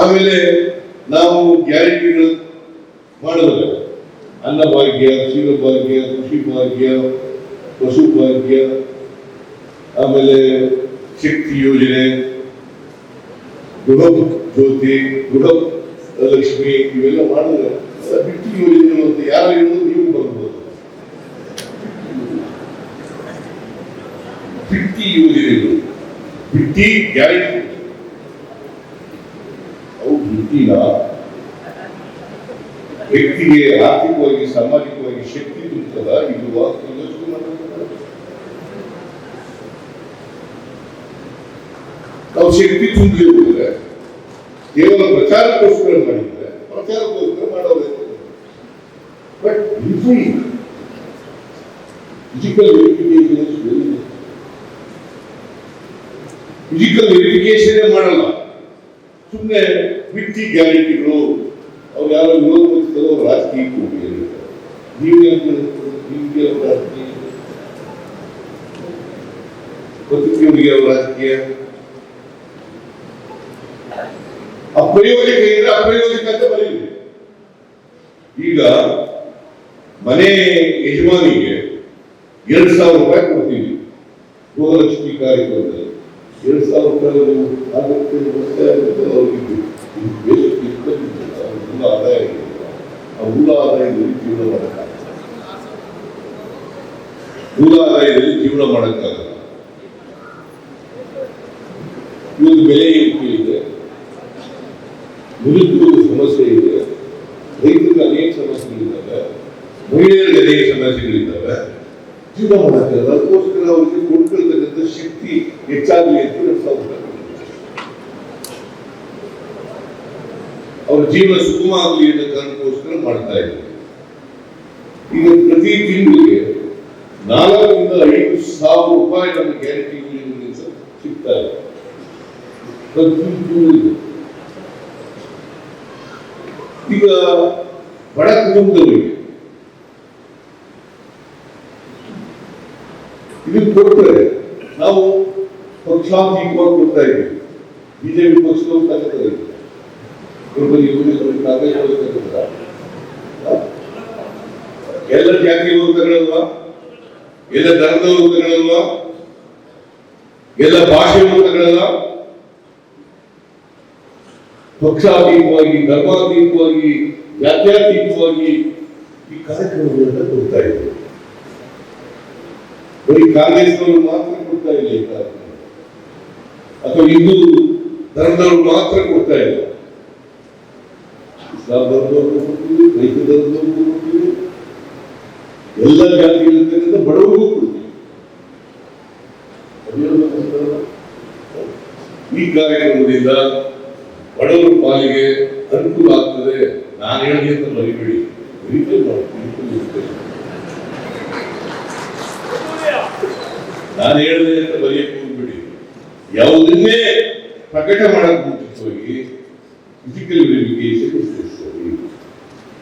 ಆಮೇಲೆ ನಾವು ಗ್ಯಾರಂಟಿಗಳು ಮಾಡಿದ್ರೆ ಅನ್ನಭಾಗ್ಯ ಭಾಗ್ಯ ಕೃಷಿ ಭಾಗ್ಯ, ಪಶು ಭಾಗ್ಯ, ಆಮೇಲೆ ಶಕ್ತಿ ಯೋಜನೆ, ಗೃಹ ಜ್ಯೋತಿ, ಗೃಹ ಲಕ್ಷ್ಮಿ ಇವೆಲ್ಲ ಮಾಡಿದ್ರೆ ಬಿಟ್ಟು ಯೋಜನೆ ಅಂತ ಯಾರು ಹೇಳೋದು ನೀವು ಬರ್ಬೋದು. ಬಿಟ್ಟಿ ಯೋಜನೆಗಳು, ಬಿಟ್ಟಿ ಗ್ಯಾರಂಟಿ. ಬಿಟ್ಟಿಲ್ಲ ವ್ಯಕ್ತಿಗೆ ಆರ್ಥಿಕವಾಗಿ, ಸಾಮಾಜಿಕವಾಗಿ ಶಕ್ತಿ ತುಂಬುತ್ತದ ಇದು. ನಾವು ಶಕ್ತಿ ತುಂಬಿದ್ರೆ ಕೇವಲ ಪ್ರಚಾರಕ್ಕೋಸ್ಕರ ಮಾಡಿದ್ರೆ, ಪ್ರಚಾರಕ್ಕೋಸ್ಕರ ಮಾಡಬೇಕು ಬಟ್ ಫಿಸಿಕಲ್ ವೆರಿಫಿಕೇಶನ್ ಮಾಡಲ್ಲ. ಸುಮ್ಮನೆ ಬಿಟ್ಟಿ ಗ್ಯಾರಂಟಿಗಳು, ಅವ್ರು ಯಾರೋ ವಿರೋಧ ಪಕ್ಷದವರು ಅವ್ರು ರಾಜಕೀಯಕ್ಕೆ ಹೋಗಿ ನೀವು ನಿಮಗೆ ಅವ್ರ ರಾಜಕೀಯ? ಬದುಕಿಯವರಿಗೆ ಅವ್ರ ರಾಜಕೀಯ. ಅಪ್ರಯೋಜಕ ಇದ್ರೆ ಅಪ್ರಯೋಜಕ ಅಂತ ಬರೀರಿ ಈಗ ಮನೆ ಯಜಮಾನಿಗೆ ಎರಡು ಸಾವಿರ ರೂಪಾಯಿ ಕೊಡ್ತೀವಿ ಗೃಹಲಕ್ಷ್ಮಿ ಕಾರ್ಯಕ್ರಮದಲ್ಲಿ. ಎರಡು ಸಾವಿರ ರೂಪಾಯಿ ನೀವು ಆಗುತ್ತೆ ಮತ್ತೆ ಆಗುತ್ತೆ ಅವ್ರಿಗೆ ಇದು ಬೇಸಕ್ಕೆ ಇಟ್ಕೊಂಡಿದ್ದಿಲ್ಲ, ಅವ್ರ ಮೂಲ ಆದಾಯ ಇರಲಿಲ್ಲ. ಆ ಮೂಲ ಆದಾಯದಲ್ಲಿ ಜೀವನ ಮಾಡೋಕ್ಕಾಗಲ್ಲ ಮೂಲ ಆದಾಯದಲ್ಲಿ ಜೀವನ ಮಾಡೋಕ್ಕಾಗಲ್ಲ ಇವತ್ತು ಬೆಲೆ ಏರಿಕೆ ಇದೆ ನಿರುದ್ಯೋಗ ಸಮಸ್ಯೆ ಇದೆ ರೈತರಿಗೆ ಅನೇಕ ಸಮಸ್ಯೆಗಳಿದ್ದಾವೆ ಮಹಿಳೆಯರಿಗೆ ಅನೇಕ ಸಮಸ್ಯೆಗಳಿದ್ದಾವೆ ಜೀವನ ಮಾಡಕ್ಕಾಗಲ್ಲ ಅದಕ್ಕೋಸ್ಕರ ಅವರಿಗೆ ಶಕ್ತಿ ಹೆಚ್ಚಾಗಲಿ ಅಂತ. ಅವ್ರ ಜೀವನ ಸುಗಮ ಆಗಲಿ ಅನ್ನೋ ಮಾಡ್ತಾ ಇದ್ದಾರೆ ಈಗ ಪ್ರತಿ ತಿಂಗಳಿಗೆ ನಾಲ್ಕರಿಂದ ಐದು ಸಾವಿರ ರೂಪಾಯಿ ನಮ್ಮ ಗ್ಯಾರಂಟಿ ಸಿಗ್ತಾ ಇದೆ. ಈಗ ಬಡ ಕುಟುಂಬದವರಿಗೆ ಇದು ಕೊಟ್ಟರೆ ನಾವು ಪಕ್ಷಾತೀತವಾಗಿ ಕೊಡ್ತಾ ಇದ್ದೀವಿ. ಬಿಜೆಪಿ ಪಕ್ಷದವರು ತಗೋತಾರೆ? ಎಲ್ಲ ಜಾತಿಯವರು ತಗೊಳ್ಳಲ್ವಾ ಎಲ್ಲ ಧರ್ಮದವರು ತಗೊಳ್ಳಲ್ವಾ ಎಲ್ಲ ಭಾಷೆಯವರು ತಗೊಳ್ಳಲ್ಲ ಪಕ್ಷಾತೀತವಾಗಿ, ಧರ್ಮಾತೀತವಾಗಿ, ಜಾತ್ಯಾತೀತವಾಗಿ ಈ ಕಾರ್ಯಕ್ರಮಗಳನ್ನ ಕೊಡ್ತಾ ಇದ್ದಾರೆ ಬರೀ ಕಾಂಗ್ರೆಸ್ನವರು ಮಾತ್ರ ಕೊಡ್ತಾ ಇಲ್ಲ ಈ ಕಾರ್ಯಕ್ರಮ. ಅಥವಾ ಹಿಂದೂ ಧರ್ಮದವರು ಮಾತ್ರ ಕೊಡ್ತಾ ಇಲ್ಲ. ಇಸ್ಲಾಂ ಧರ್ಮದವರು ಕೊಡ್ತೀವಿ ರೈತ ಧರ್ಮದವರು ಕೊಡ್ತೀವಿ ಎಲ್ಲ ಜಾತಿಗಳಿರ್ತಕ್ಕಂಥ ಬಡವರಿಗೂ ಕೊಡ್ತೀವಿ? ಈ ಕಾರ್ಯಕ್ರಮದಿಂದ ಬಡವರ ಪಾಲಿಗೆ ಅನುಕೂಲ ಆಗ್ತದೆ. ನಾನು ಹೇಳಿ ಅಂತ ಮರಿಬೇಡಿ. ವೆರಿಫೈ ಮಾಡಿ ನಾನು ಹೇಳಿದೆ ಅಂತ ಬರೆಯಕ್ಕೆ ಹೋಗ್ಬಿಡಿ. ಯಾವುದನ್ನೇ ಪ್ರಕಟ ಮಾಡಕ್ಕೆ ಹೋಗಿ ಫಿಸಿಕಲ್ ವೆರಿಫಿಕೇಶನ್